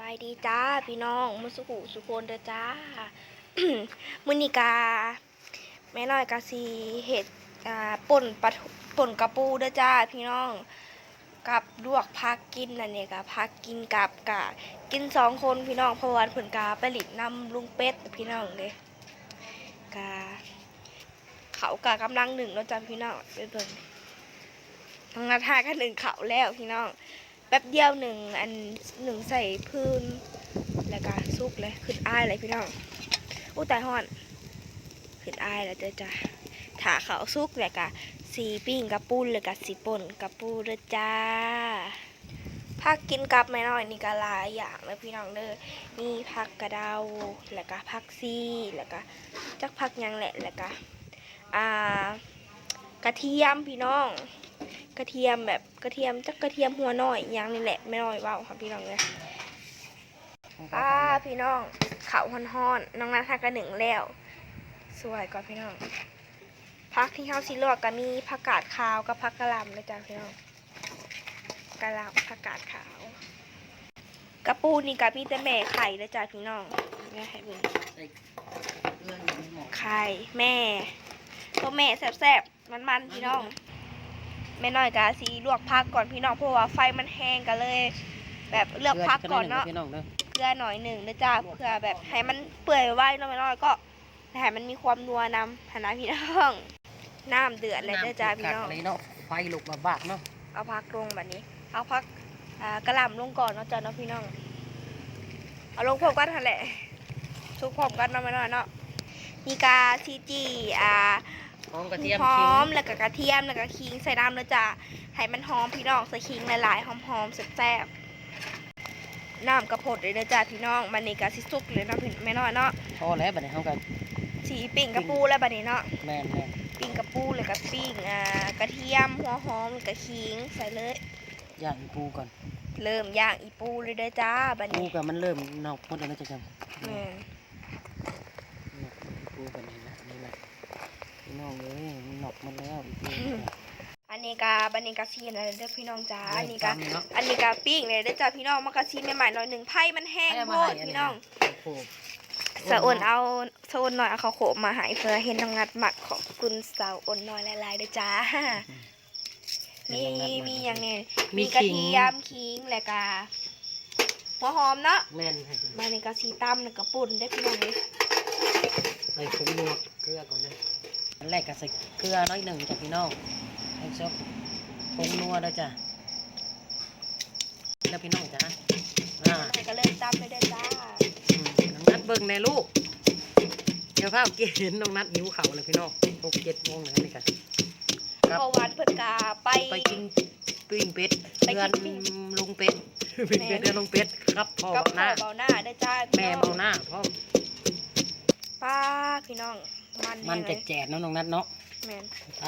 บายดีจ้าพี่น้องมุสุกุสุโคนเด้อจ้ามุนิกาแม่น้อยกาซีเห็ดอ่าป่นปะป่นกระปูเด้อจ้าพี่น้องกับลวกพักกินนั่นเนี่ยกะพักกินกับกะกินสองคนพี่น้องพะวันเพิ่นกาไปหลินนำลุงเป็ดพี่น้องเลยกาเขากะกำลังหนึ่งแล้วจ้าพี่น้องไปเบิ่งทางนาทาก็หนึ่งเขาแล้วพี่น้อง แป๊บเดียวหนึ่งอันหนึ่งใส่พื้นแล้วก็ซุกเลยขึ้นอ้ายเลยพี่น้องอู้ตายห่อนขึ้นอ้ายแล้วเด้อจ้าถาเขาซุกแล้วก็สีปิ้งกระปุ้นเลยก็สีป่นกระปูเด้อจ้าผักกินกับแม่น้อยนี่ก็หลายอย่างเลยพี่น้องเด้อมีผักกระเดาแล้วก็ผักซีแล้วก็จักผักยังแหละแล้วก็อ่ากระเทียมพี่น้อง กระเทียมแบบกระเทียมจักกระเทียมหัวน้อยอย่างนี่แหละไม่น้อยเว้าค่ะพี่น้องเลยป้าพี่น้องเขาฮ้อนๆน้องนัททากระหนึ่งแล้ว สวยกว่าพี่น้องพักที่เขาสิลวกก็มีผักกาดขาวกับผักกะหล่ำเลยจ้าพี่น้องกะหล่ำผักกาดขาวกระปูนี่กับพี่แต่แม่ไข่เลยจ้าพี่น้องแม่ไข่เบิ่งใส่เรื่องอยู่ในหม้อไข่แม่ตัวแม่แซ่บๆมันๆพี่น้อง แม่น้อยกะสีลวกพักก่อนพี่น้องเพราะว่าไฟมันแห้งกันเลย แบบเลือกพักก่อนเนาะพี่น้องเด้อเกลือหน่อยหนึ่งนะจ้าเพื่อแบบให้มันเปื่อยไว้เนาะแม่น้อยก็ให้มันมีความนัวนำหนนะพี่น้องน้ำเดือดเลยนะจ้าพี่น้องำกัดเลยเนาะไฟลุกมาบากเนาะเอาพักลงแบบนี้ เอาพักอ่ากระหล่ำลงก่อนเนาะจ้าเนาะพี่น้องเอาลงพร้อมกันทันแหละทุกพร้อมกันเนาะแม่น้อยเนาะมีกาซีจีอ่า หอมกระเทียมหอขิงมแล้วก็กระเทียมแล้วก็ขิงใส่น้ำแล้วจ้ะให้มันหอมพี่น้องใส่ขิงหลายๆหอมๆแซ่บๆน้ำกระพดเลยนะจ้ะพี่น้องมันนี่ก็สิสุกเลยเนาะพี่แม่น้อยเนาะพอแล้วบัดนี้เฮากันสีปิ่งกระปูแล้วบัดนี้เนาะแม่นแม่นปิ่งกระปูแล้วก็ปิ้งอ่ากระเทียมหัวหอมแล้วก็ขิงใส่เลยย่างปูก่อน เริ่มย่างอีปูเลยเด้อจ้าบัดปูนี้ก็มันเริ่มนอกหมดแล้วนะจ๊ะจังแม่นปูกันนี่นะนี่แหละ พี่น้องเอ้ยมันนอกหมดแล้วอีปูอันนี้กาบัดนี้กะซีนอะไรเด้อพี่น้องจ้าอันนี้กะตำเนาะอันนี้กะปิ้งเลยเด้อจ้าพี่น้องมากระซีใหม่ๆหน่อยหนึ่งไผ่มันแห้งโพดพี่น้องโอ้โหสาวอ้นเอาสาวอ้นหน่อยเอาข้าวโขมมาใหายเพื่อเห็นน้องงัดหมักของคุณสาวอ้นน้อยหลายๆเด้อจ้ามีมีอย่างเนี้มีมีกระขิง เทียมขิงแล้วก็หัวหอมเนาะแม่นให้มาในกระซีตั้มแล้วก็ปุ่นได้อพี่น้องเลย ใส่ผงนัวเกลือก่อนนะ อันแรกก็ใส่เกลือน้อยหนึ่งจ้ะพี่น้องให้ชอบผงนัวเด้อจ้ะแล้วพี่น้องจ้ะอ่าให้ก็เริ่มตั้มไปเด้อจ้าอืมน้องนัดเบิ่งในลูกเดี๋ยวพากินน้องนัดหิวเขาวเลยพี่น้องหกเจ็ดโมงแล้วนี่กันครับ พอวันเพิ่นกาไป ไปกินปิ้งเป็ดไปกินเดือนลุงเป็ดปิ้งเป็ดเดือนลุงเป็ดครับพ่อกับเบาหพ่อน้า เบาหน้าเด้อจ้าแม่เบาหน้าพ่อ ป้าพี่น้อง มันมันแห้งแจกๆเนาะน้องนัดเนาะแม่นท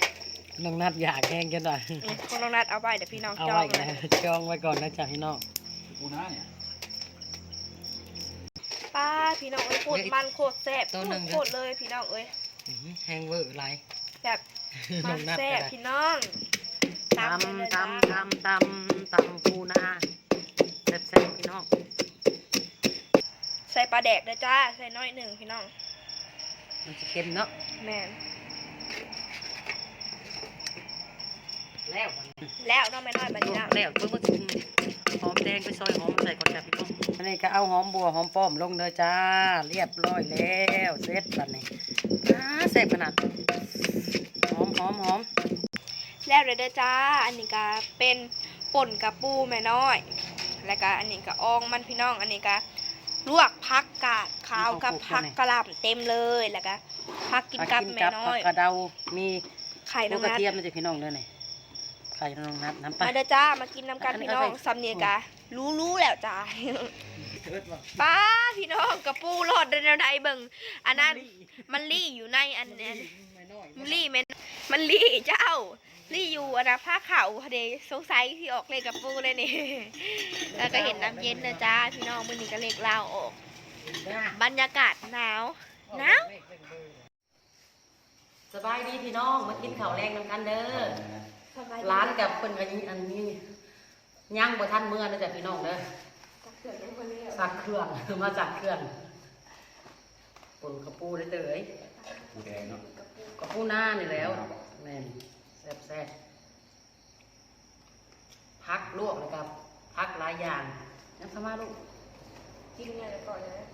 ำน้องนัดอยากแห้งกันหน่อยอืมของน้องนัดเอาไว้เดี๋ยวพี่น้องเอาจอไว้งนะเลยจองไว้ก่อนนะจ๊ะพี่น้องปูน้าเนี่ยป้าพี่น้องเอ้ยโคตรมันโคตรแซ่บตัวหนึ่งโคตรเลยพี่น้องเอ้ยอื้อหือแห้งเวอร์ไรแบบน้มัองนนัดแซ่ก็บได้ พี่น้องตไปเลยำจ้าตำตำตำตำปูนาแซ่บๆพี่น้องใส่ปลาแดกเด้อจ้าใส่น้อยหนึ่งพี่น้อง มันจะเค็มเนาะแมนแล้ววันนี้แล้วน้องแม่น้อยบัดนี้นะแล้วเพิ่งมากินหอมแดงไปซอยหอมใส่ก่อนจ้ะพี่น้องอันนี้ก็เอาหอมบัวหอมป้อมลงเด้อจ้า เรียบร้อยแล้วเสร็จบัดนี้อ่าแซ่บขนาดหอมหอมหอมแล้วเลยเด้อจ้า อันนี้ก็เป็นป่นกระปูแม่น้อย แล้วก็อันนี้ก็อองมันพี่น้อง อันนี้ก็ ลวกพักกาดขาวกับพักกระหล่ำเต็มเลยแล้วก็พักกินกับแม่น้อยผักกระเดามีไข่ลูน้อกงกระนัดเทียมนะจ๊ะพี่น้องเด้อนี่ไข่น้องนัดน้ำปลามาเด้อจ้ามากินน้ำกันอันนี้พี่น้องเอาใส่สำเนียงกะรู้รู้แล้วจ้าป้าพี่น้องกระปูรอดในใดเบิ่งอันนั้นมันลี่อยู่ในอันนี้มันลี่แม่นมันลี่เจ้า ลี่อยู่อันนะผ้าขาวเดสงสัยที่ออกเลยกระปูเลยนี่ แล้วก็เห็นน้ำเย็นนะจ้าพี่น้องมื้อนี้ก็เลกลาวออก บรรยากาศหนาวหนาวสบายดีพี่น้องมากินข้าวแรงนำกันเด้อร้านกับคนกันอันนี้ย่างบ่ทันเมื่อนะจ๊ะพี่น้องเด้อสักเครื่องมาจากเครื่องปนกระปูได้เตยปูแดงเนาะกระปูหน้านี่แล้วแม่น แซ่บแซ่บพักลวกนะครับ พักหลายอย่างยังสมาลูกกินเนี่ยเดี๋ยวก่อนนะ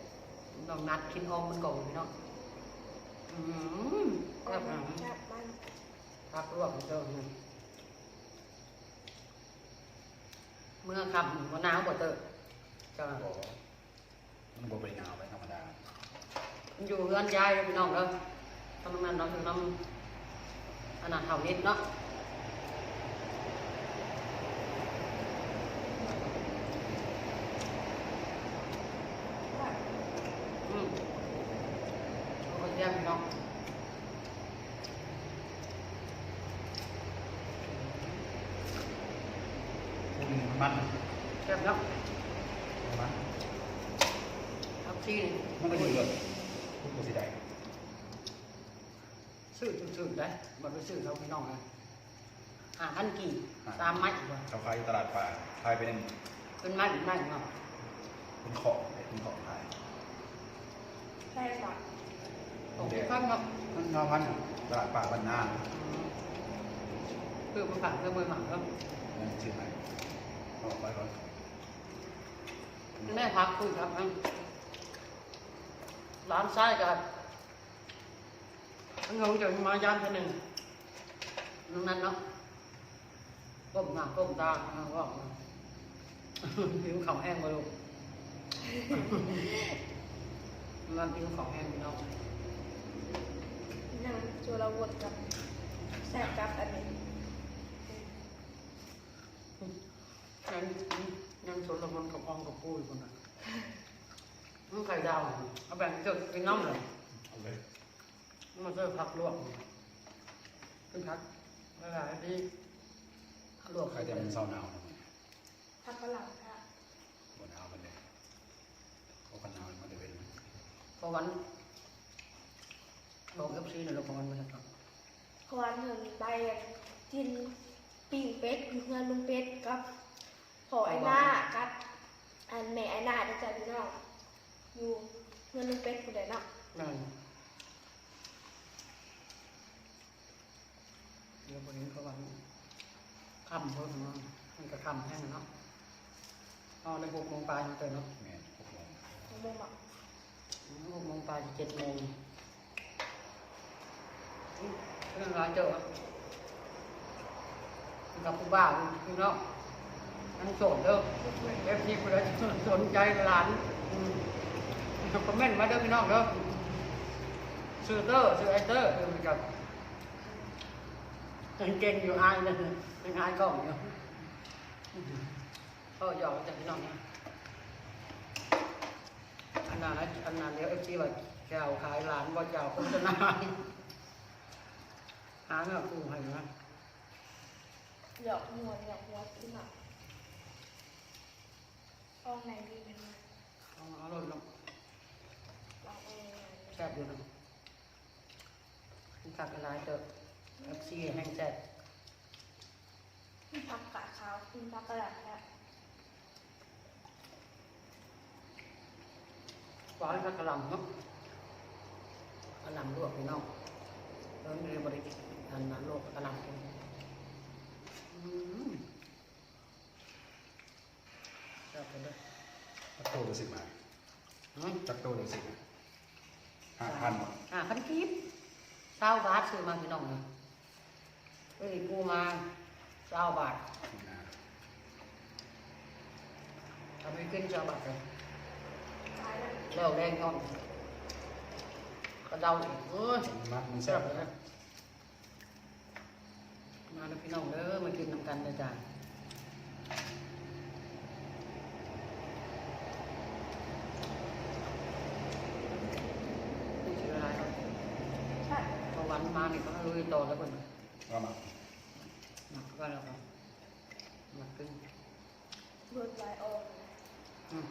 น้องนัดกินออมมันก่อนพี่น้องอืมแซ่บอะแซ่บมันพักลวกเจ้านี่เมื่อคำมะนาวบ่เตอเจ้าบ่มันบ่ไปหนาวไปธรรมดามันอยู่เรือนยายเลยพี่น้องเด้อทำงานเนาะอยู่น้ำ ขนาดเท่านิดเนาะอืมเอาไปเยี่ยมพี่น้องปูนี่มันมันเยี่ยมเนาะมันทับซี่มันก็อยู่เลยปูก็สิได้ ซื้อซื้อได้บ่ไปซื้อเขาพี่น้องนะอ่าพันกี่ตามไม้บ่เขาขายอยู่ตลาดป่าขายไปนั่นเป็นไม้ไม้เนาะเป็นของเป็นของขายแซ่บอะของที่พันเนาะมันเงาพันตลาดป่าบ้านนาคือมันผักคือมือหมักเนาะนั่นชื่อไหนเอาไว้ก่อนแม่พักคุยครับอันร้านไส้กันอัน งงจะมายามเท่านึงนั่นนั่นเนาะก้มหน้าก้มตาเอาว่าผิวเขาแห้งมาลูกมันผิวเขาแห้งพี่น้องนั่งจูรวนกับแซ่บกับอันนี้ยังยังสนละมันกับอองกับปุ้ยคนน่ะมันไข่ดาวเอาแบ่งเจอเป็นน้ำเลยเอาเลย มันจะผักลวกเป็นผักหลายๆที่ลวกใครจะมันเศร้าหนาวผักฝรั่งค่ะบ่หนาวมันเลยเพราะกันหนาวมันจะเป็นเพราะวันบอกเอฟซีเนี่ยเราประมาณไม่ได้ครับเพราะวันเห็นไปกินปิ้งเป็ดอยู่เงินลุงเป็ดกับพอไอ้หน้ากับอันแม่ไอ้หน้าเด้อจ้ะพี่น้องอยู่เงินลุงเป็ดคนเดียวเนาะ นั่นเดี๋ยววันนี้เขาวันค่ำเขาถึงว่ามันก็ค่ำแห้งเนาะเอาในหกโมงปลายมันเตยเนาะแม่นหกโมงของโมบอกหกโมงปลายเจ็ดโมงเรื่องร้าวเจอกับผู้บ้าพี่น้องนั่งโสดเด้อเอฟซีคนละสนใจร้านคอมเมนต์มาเด้อพี่น้องเด้อซื้อเตอร์ซื้อไอเตอร์เออกับ ยังเก่งอยู่อายนะยังอายกล้องอยู่ก็หยอกจากพี่น้องนะอันนั้นนะอันนั้นเดี๋ยวเอฟซีว่าแกวขายร้านว่าแกวโฆษณาหาเงินกู้ให้นะหยอกมวนหยอกหัวขึ้นมาอองไหนดีเป็นไงเอาเอาเลยเนาะลองเองแซ่บอยู่เนาะกักอะไรเถอะเอฟซีแห้งแซ่บผักกาดขาวกินผักกระดาษค่ะหวานผักกะหล่ำเนาะกะหล่ำลวกพี่น้องเออมีบริกิอันนั้นลวกกะหล่ำกินอืมแซ่บเลยจักโตรู้สึกมาอืมจักโตรู้สึกมาห้าพันบ่อ่าพันกีบเศร้าบาทซื้อมาพี่น้องเลย เอ้ยกูมาเศร้าบาทนี่นะทำให้ขึ้นเศร้าบาทเลยตายแล้วแล้วแรงย้อนกระเดาอีกเอ้ยมันมักมันแซ่แซ่บบเลยนะมาแล้วพี่น้องเด้อมากินน้ำกันเลยจ้าไม่ชื่ออะไรครับใช่พอวันมานี่ก็ลุยต่อแล้วคนว่ามาหนั กก็แล้วครับหนักขึ้นโดนลายออกอืม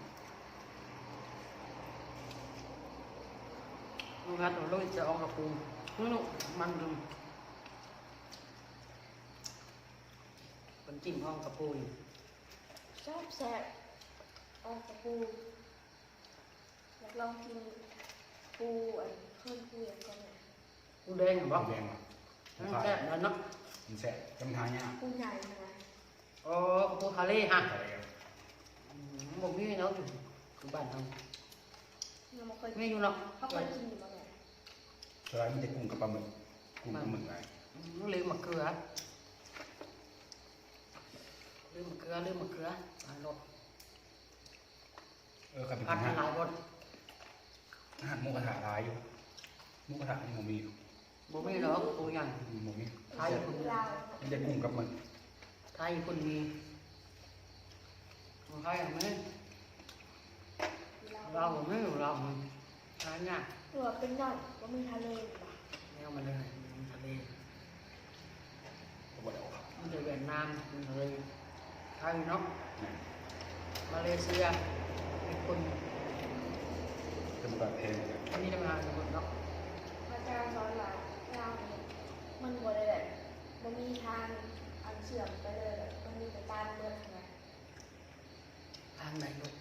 ลูกงานตัวลุยจะเออกกระปุกนู่นมันดึงคนจิ้มห้องกระปุกแซ่บแซ่บออกกระปูอยากลองกินปูอันเพิ่มปูอย่างก่อนเนี่ยกูแดงเหรอแดงอะอืมแซ่บแล้วเนาะ มันแซ่บจำทางยากปูใหญ่นะโอ้ปูทะเลฮะอะไรอะอืมบ่มีเนาะคือบ้านเราเราไม่เคยไม่อยู่เนาะเขาเคยกินอยู่บ้างไงสไลด์มันจะกุ้งกับปลาหมึกกุ้งกับหมึกไงอืมลืมมะเขือลืมมะเขือลืมมะเขือหลายรสเออครับเป็นผัดอาหารหลายรสอาหารหมูกระทะร้ายอยู่หมูกระทะนี่มันมีอยู่ บ่มีเนาะปูใหญ่มันมีไทยปูลาวมันจะกุ้งกับหมึกไทยคนมีของไทยอะมั้ยลาวเราบ่มีเราบ่มีหายากหรือว่าเป็นน่องว่ามีทะเลอยู่ปะแนวมาเลยมันทะเลก็บอกแล้วครับมันจะเวียดนามมันทะเลไทยเนาะนี่มาเลเซียเป็นคนจะมันแบบเพลงเลยอันนี้ทำงานเป็นคนเนาะพระเจ้าสอนเราเราเนี่ยมันบ่ได้แบบมันมีทางอันเสื่อมไปเลยแบบมันมีแต่ตามเมืองไงทางไหนลูก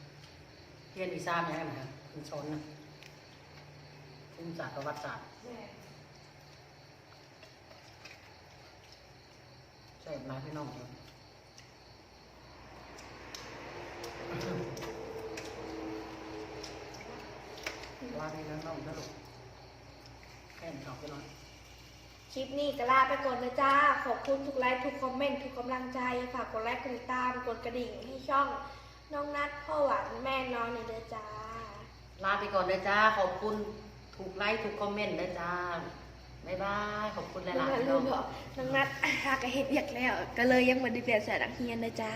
เรียนอีซ่ามยังไงครับคุณชนนะภูมิศาสตร์ประวัติศาสตร์แม่ใช่หลายพี่น้องครับว่าพี่น้องน้องนะลูกแค่นี้ออกไปหน่อย คลิปนี้ก็ลาไปก่อนนะจ้า ขอบคุณทุกไลค์ทุกคอมเมนต์ทุกกำลังใจ ฝากกดไลค์กดติดตามกดกระดิ่งให้ช่องน้องนัดพ่อหวานแม่น้อยหน่อยเด้อจ้า ลาไปก่อนนะจ้า ขอบคุณถูกไลค์ถูกคอมเมนต์นะจ้าบ๊ายบาย ขอบคุณหน้ลายๆองนัดพี่ลืน้อมงบอกน้องนัดหากระเห็ดอยากแล้ว ก็เลยยังไมาได้เปลี่ยนใส่ดังเฮียนนะจ้า